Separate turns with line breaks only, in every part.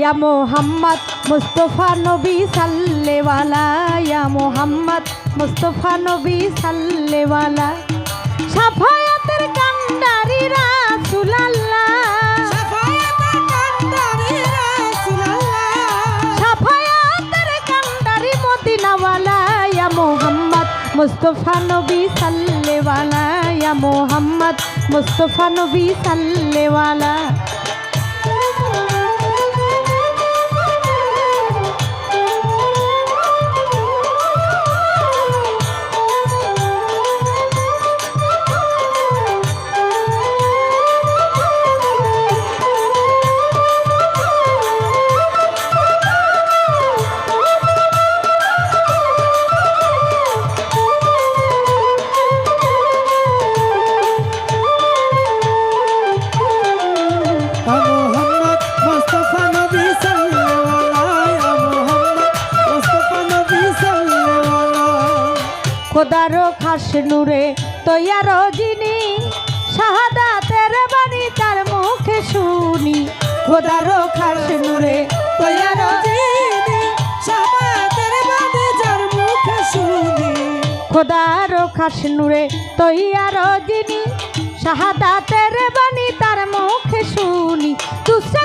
ইয়া মোহাম্মদ মুস্তফা নবী সাল্লেওয়ালা ইয়া মোহাম্মদ মুস্তফা নবী সাল্লেওয়ালা সাফায়াতের কান্ডারি রাসূলুল্লাহ। সাফায়াতের কান্ডারি মদিনাওয়ালা ইয়া মোহাম্মদ মুস্তফা নবী সাল্লেওয়ালা ইয়া মোহাম্মদ মুস্তফা নবী সাল্লেওয়ালা খোদারো খাস নূরে তৈয়ার যিনি, শাহাদাতের বাণী তার মুখে শুনি। খোদারো খাস নূরে তৈয়ার
যিনি
খোদারো খাস নূরে তৈয়ার যিনি, শাহাদাতের বাণী তার মুখে শুনি। দুসরা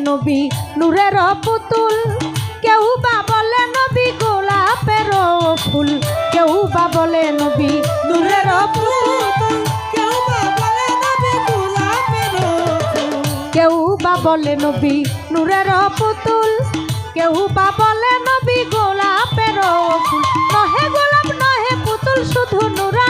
নবী,
নূরের পুতুল। কেউ বা বলে নবী, গোলাপের ফুল। কেউ বা বলে নবী, নূরের পুতুল।
কেউ বা বলে নবী
নূরের পুতুল। কেউ বা বলে নবী, গোলাপের ফুল। নহে গোলাপ, নহে পুতুল, শুধু নুরাল্লাহ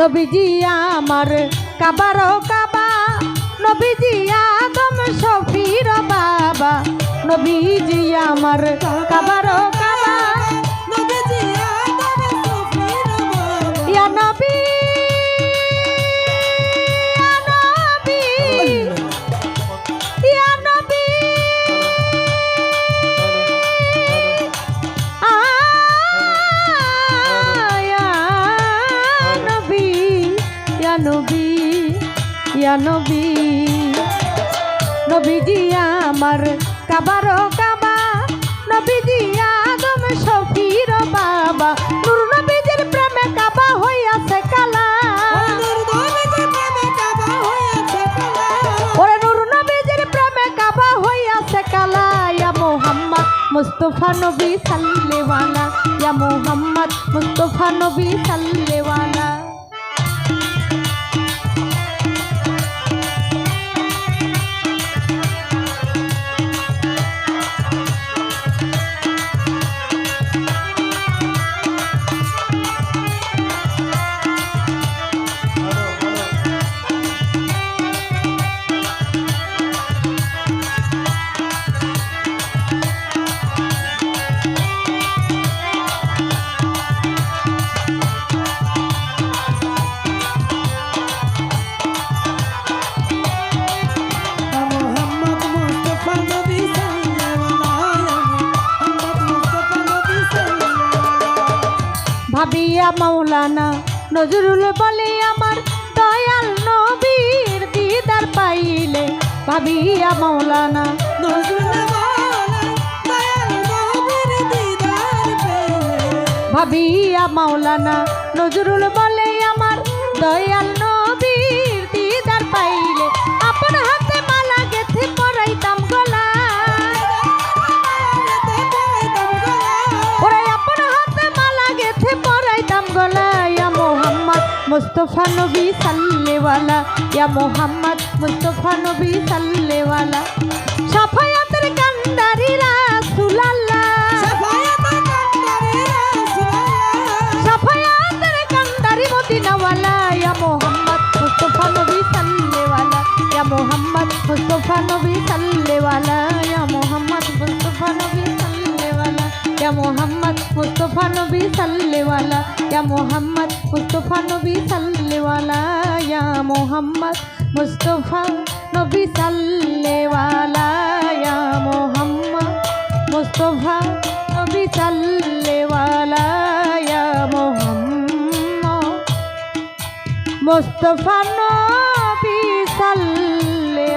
নবীজি আমার কাবার কাবা নবীজি আদম শফির বাবা নবীজি আমার কাবার ইয়া নবী নবীজি আমার কাবার কাবা নবীজি আদম শফির বাবা। নূর নবীজির প্রেমে কাবা হইয়াছে কালা। ওরে নূর নবীজির প্রেমে কাবা হইয়াছে কালা। ইয়া মোহাম্মদ মুস্তফা নবী সাল্লেওয়ালা, ইয়া মোহাম্মদ মুস্তফা নবী সাল্লেওয়ালা। ইয়া মাওলানা নজরুল বলে আমার দয়াল নবীর দিদার পাইলে। ভাবিয়া
পেলে
ভাবিয়া মাওলানা নজরুল বলে আমার দয়াল নবীর দিদার পাইলে। মুস্তফা নবী সাল্লেওয়ালা ইয়া মোহাম্মদ মুস্তফা নবী সাল্লেওয়ালা। সাফায়াতের কান্দারি রাসূলাল্লাহ। সাফায়াতের কান্দারি মদিনাওয়ালা ইয়া মোহাম্মদ মুস্তফা নবী সাল্লেওয়ালা ইয়া মোহাম্মদ মুস্তফা নবী সাল্লেওয়ালা ইয়া মোহাম্মদ মুস্তফা নবী সাল্লেওয়ালা ইয়া মোহাম্মদ মুস্তফা নবী সাল্লেওয়ালা ইয়া মোহাম্মদ মুস্তফা নবী মোহাম্মদ মুস্তফা নবী সাল্লেওয়ালা ইয়া মোহাম্মদ মুস্তফা নবী সাল্লেওয়ালা ইয়া মোহাম্মদ মুস্তফা নবী সাল্লে